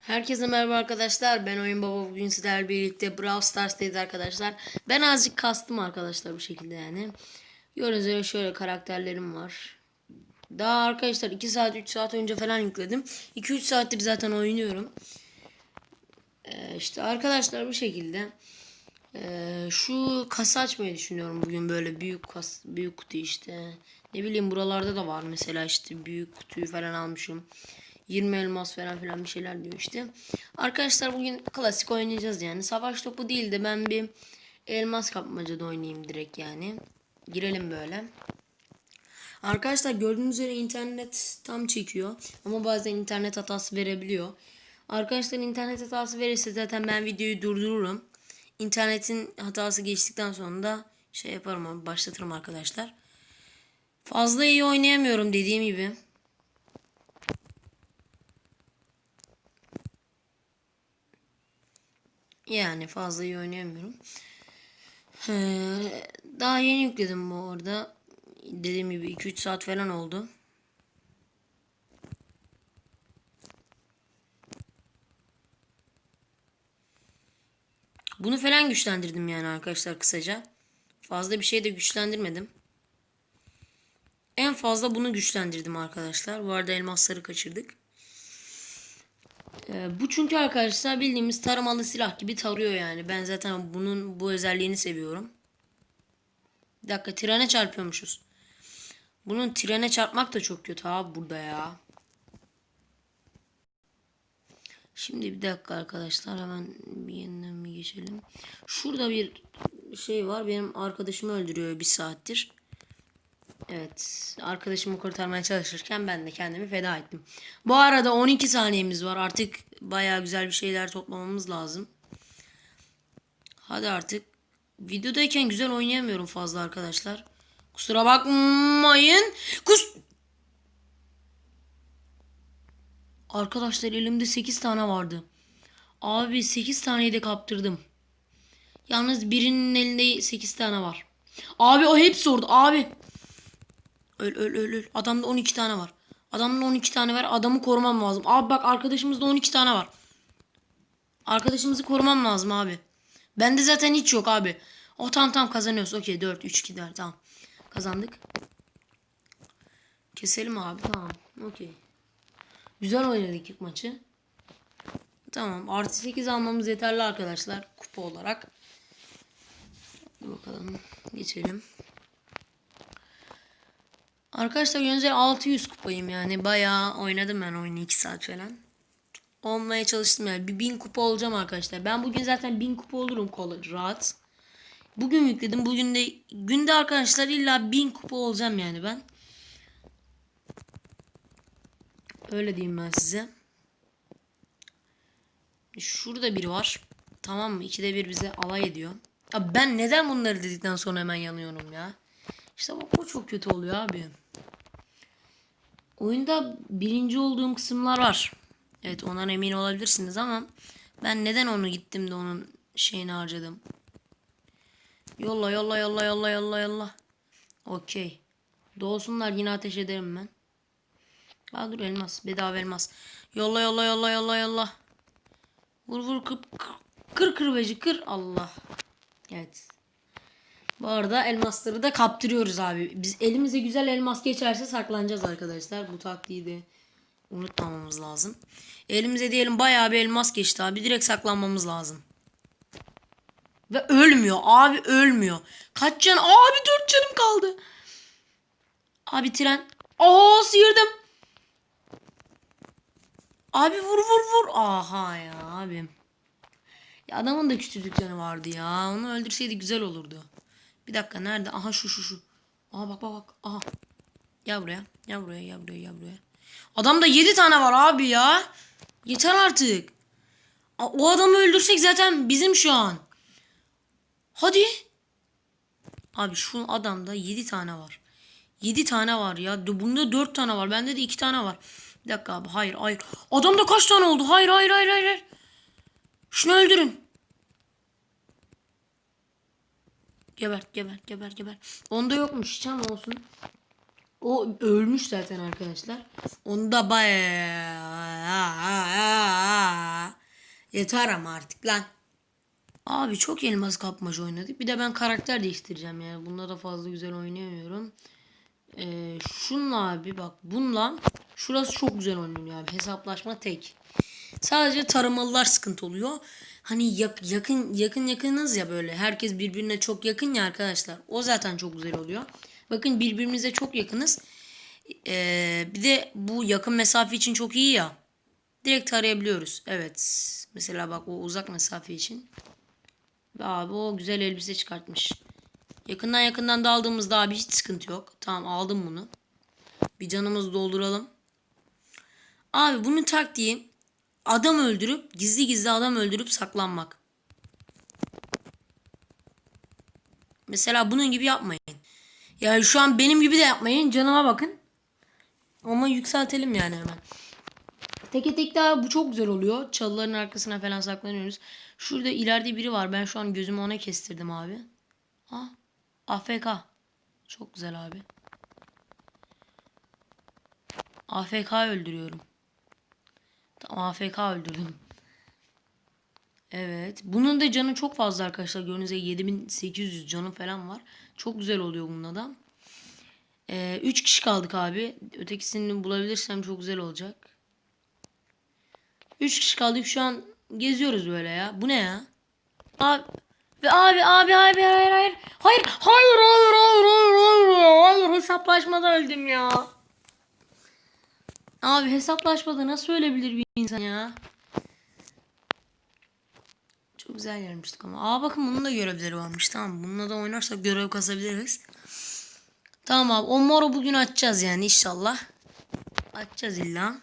Herkese merhaba arkadaşlar. Ben Oyun Baba. Bugün sizlerle birlikte Brawl Stars'tayız arkadaşlar. Ben azıcık kastım arkadaşlar bu şekilde yani. Gördüğünüz üzere şöyle karakterlerim var. Daha arkadaşlar 2 saat 3 saat önce falan yükledim. 2-3 saattir zaten oynuyorum. Ee, işte arkadaşlar bu şekilde. Ee, şu kasa açmayı düşünüyorum bugün böyle büyük kas büyük kutu işte. Ne bileyim buralarda da var mesela işte büyük kutuyu falan almışım. 20 elmas falan filan bir şeyler diyor işte. Arkadaşlar bugün klasik oynayacağız yani. Savaş topu değil de ben bir elmas kapmacada oynayayım direkt yani. Girelim böyle. Arkadaşlar gördüğünüz üzere internet tam çekiyor. Ama bazen internet hatası verebiliyor. Arkadaşlar internet hatası verirse zaten ben videoyu durdururum. İnternetin hatası geçtikten sonra da şey yaparım başlatırım arkadaşlar. Fazla iyi oynayamıyorum dediğim gibi. Yani fazla iyi oynayamıyorum. Ee, daha yeni yükledim bu arada. Dediğim gibi 2-3 saat falan oldu. Bunu falan güçlendirdim yani arkadaşlar kısaca. Fazla bir şey de güçlendirmedim. En fazla bunu güçlendirdim arkadaşlar. Bu arada elmasları kaçırdık. Ee, bu çünkü arkadaşlar bildiğimiz taramalı silah gibi tarıyor yani. Ben zaten bunun bu özelliğini seviyorum. Bir dakika trene çarpıyormuşuz. Bunun trene çarpmak da çok kötü abi burada ya. Şimdi bir dakika arkadaşlar hemen bir yeniden bir geçelim. Şurada bir şey var. Benim arkadaşımı öldürüyor bir saattir. Evet. Arkadaşımı kurtarmaya çalışırken ben de kendimi feda ettim. Bu arada 12 saniyemiz var. Artık baya güzel bir şeyler toplamamız lazım. Hadi artık. Videodayken güzel oynayamıyorum fazla arkadaşlar. Kusura bakmayın. Kus... Arkadaşlar elimde 8 tane vardı. Abi 8 taneyi de kaptırdım. Yalnız birinin elinde 8 tane var. Abi o hepsi orada. Abi. Öl öl öl öl. Adamda 12 tane var. Adamda 12 tane var. Adamı korumam lazım. Abi bak arkadaşımızda 12 tane var. Arkadaşımızı korumam lazım abi. Bende zaten hiç yok abi. O tamam tamam kazanıyoruz. Okey 4 3 2 4 tamam. Kazandık. Keselim abi tamam. Okey. Güzel oynadık ilk maçı. Tamam. Artı 8 almamız yeterli arkadaşlar. Kupa olarak. Hadi bakalım. Geçelim. Arkadaşlar Gönzel 600 kupayım yani. Bayağı oynadım ben oyunu 2 saat falan. Olmaya çalıştım yani. Bir 1000 kupa olacağım arkadaşlar. Ben bugün zaten 1000 kupa olurum kolay rahat. Bugün yükledim. Bugün de günde arkadaşlar illa 1000 kupa olacağım yani ben. Öyle diyeyim ben size. Şurada biri var. Tamam mı? İkide bir bize alay ediyor. Abi ben neden bunları dedikten sonra hemen yanıyorum ya? İşte bak o çok kötü oluyor abi. Oyunda birinci olduğum kısımlar var. Evet ondan emin olabilirsiniz ama ben neden onu gittim de onun şeyini harcadım. Yolla yolla yolla yolla yolla yolla. Okey. Doğsunlar yine ateş ederim ben. Aa dur elmas. Bedava elmas. Yolla yolla yolla yolla yolla. Vur vur kır kır, kır kırbacı kır. Allah. Evet. Bu arada elmasları da kaptırıyoruz abi. Biz elimize güzel elmas geçerse saklanacağız arkadaşlar. Bu taktiği de unutmamamız lazım. Elimize diyelim bayağı bir elmas geçti abi. Direkt saklanmamız lazım. Ve ölmüyor. Abi ölmüyor. Kaç can? Abi dört canım kaldı. Abi tren. Aa sıyırdım. Abi vur vur vur. Aha ya abim. Ya adamın da küçücük canı vardı ya. Onu öldürseydi güzel olurdu. Bir dakika nerede? Aha şu şu şu. Aha bak bak bak. Aha. Gel buraya. Gel buraya gel buraya gel buraya. Adamda 7 tane var abi ya. Yeter artık. O adamı öldürsek zaten bizim şu an. Hadi. Abi şu adamda 7 tane var. 7 tane var ya. Bunda 4 tane var. Bende de 2 tane var. Bir dakika abi. Hayır hayır. Adamda kaç tane oldu? Hayır hayır hayır hayır. Şunu öldürün. Gebert gebert gebert gebert. Onda yokmuş ama olsun. O ölmüş zaten arkadaşlar. Onda bayağı Yeter ama artık lan. Abi çok elmas kapmaca oynadık. Bir de ben karakter değiştireceğim yani. Bunda da fazla güzel oynayamıyorum. Ee, şunla abi bak bununla şurası çok güzel oynanıyor abi. Hesaplaşma tek. Sadece tarımalılar sıkıntı oluyor. Hani yak- yakın yakın yakınız ya böyle. Herkes birbirine çok yakın ya arkadaşlar. O zaten çok güzel oluyor. Bakın birbirimize çok yakınız. Ee, bir de bu yakın mesafe için çok iyi ya. Direkt tarayabiliyoruz. Evet. Mesela bak o uzak mesafe için. Abi o güzel elbise çıkartmış. Yakından yakından da aldığımızda abi hiç sıkıntı yok. Tamam aldım bunu. Bir canımızı dolduralım. Abi bunun taktiği adam öldürüp gizli gizli adam öldürüp saklanmak. Mesela bunun gibi yapmayın. Yani şu an benim gibi de yapmayın. Canıma bakın. Ama yükseltelim yani hemen. Teke tek daha bu çok güzel oluyor. Çalıların arkasına falan saklanıyoruz. Şurada ileride biri var. Ben şu an gözümü ona kestirdim abi. Ha? AFK. Çok güzel abi. AFK öldürüyorum. Tamam AFK öldürdüm. Evet. Bunun da canı çok fazla arkadaşlar. Gördüğünüz gibi 7800 canı falan var. Çok güzel oluyor bununla da. 3 kişi kaldık abi. Ötekisini bulabilirsem çok güzel olacak. 3 kişi kaldık şu an geziyoruz böyle ya. Bu ne ya? Abi ve abi abi abi hayır hayır. Hayır hayır hayır hayır hayır hayır. Hayır hesaplaşmada öldüm ya. Abi hesaplaşmada nasıl ölebilir bir insan ya? Çok güzel yermiştik ama. Aa bakın bunun da görevleri varmış. Tamam bununla da oynarsak görev kasabiliriz. Tamam abi o moru bugün açacağız yani inşallah. Açacağız illa.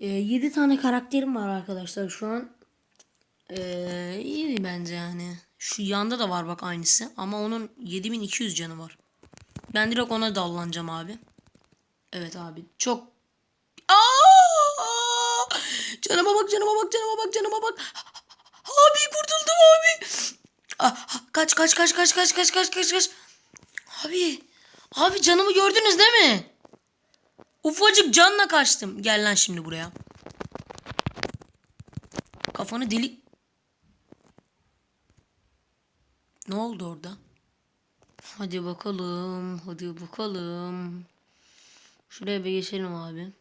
Ee, 7 tane karakterim var arkadaşlar şu an. Ee, iyi bence yani. Şu yanda da var bak aynısı. Ama onun 7200 canı var. Ben direkt ona dallanacağım abi. Evet abi. Çok... Aa! Canıma bak canıma bak canıma bak canıma bak. Abi kurtuldum abi. Ah, kaç kaç kaç kaç kaç kaç kaç kaç kaç. Abi. Abi canımı gördünüz değil mi? Ufacık canla kaçtım. Gel lan şimdi buraya. Kafanı delik... Ne oldu orada? Hadi bakalım. Hadi bakalım. Şuraya bir geçelim abi.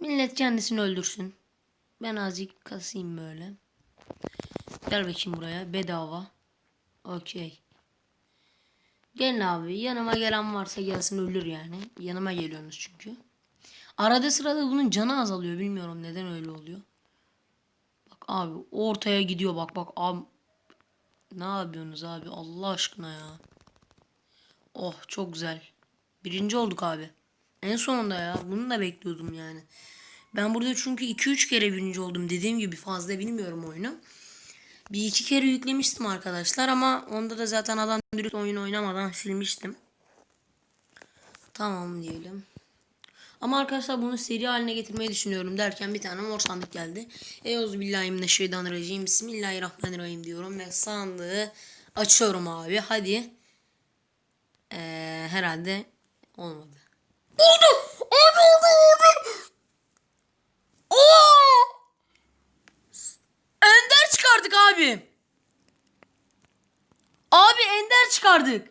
Millet kendisini öldürsün. Ben azıcık kasayım böyle. Gel bakayım buraya. Bedava. Okey. Gelin abi. Yanıma gelen varsa gelsin ölür yani. Yanıma geliyorsunuz çünkü. Arada sırada bunun canı azalıyor. Bilmiyorum neden öyle oluyor. Bak abi ortaya gidiyor bak bak abi. Ne yapıyorsunuz abi Allah aşkına ya. Oh çok güzel. Birinci olduk abi. En sonunda ya. Bunu da bekliyordum yani. Ben burada çünkü 2-3 kere birinci oldum. Dediğim gibi fazla bilmiyorum oyunu. Bir iki kere yüklemiştim arkadaşlar ama onda da zaten adam dürüst oyun oynamadan silmiştim. Tamam diyelim. Ama arkadaşlar bunu seri haline getirmeyi düşünüyorum derken bir tane mor sandık geldi. Euzubillahimineşşeytanirracim. Bismillahirrahmanirrahim diyorum ve sandığı açıyorum abi. Hadi. Ee, herhalde olmadı. Oldu! Oldu oldu oldu! Oo! Ender çıkardık abi. Abi ender çıkardık.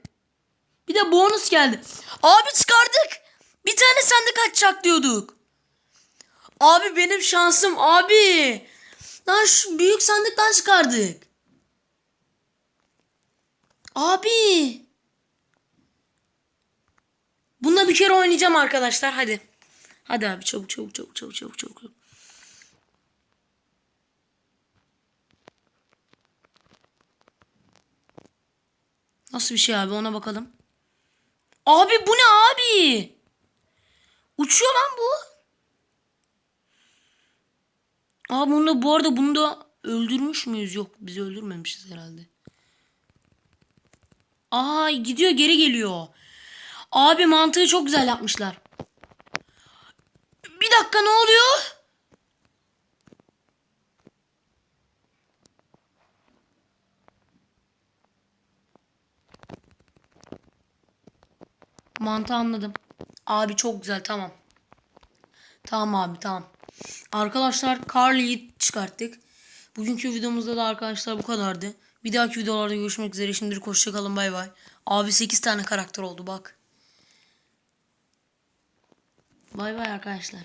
Bir de bonus geldi. Abi çıkardık. Bir tane sandık açacak diyorduk. Abi benim şansım abi. Lan şu büyük sandıktan çıkardık. Abi. Bununla bir kere oynayacağım arkadaşlar hadi. Hadi abi çabuk çabuk çabuk çabuk çabuk çabuk. Nasıl bir şey abi ona bakalım. Abi bu ne abi? Uçuyor lan bu. Abi bunu bu arada bunu da öldürmüş müyüz? Yok biz öldürmemişiz herhalde. Aa gidiyor geri geliyor. Abi mantığı çok güzel yapmışlar. Bir dakika ne oluyor? Mantığı anladım. Abi çok güzel tamam. Tamam abi tamam. Arkadaşlar Carly'yi çıkarttık. Bugünkü videomuzda da arkadaşlar bu kadardı. Bir dahaki videolarda görüşmek üzere. Şimdilik hoşçakalın bay bay. Abi 8 tane karakter oldu bak. Bay bay arkadaşlar.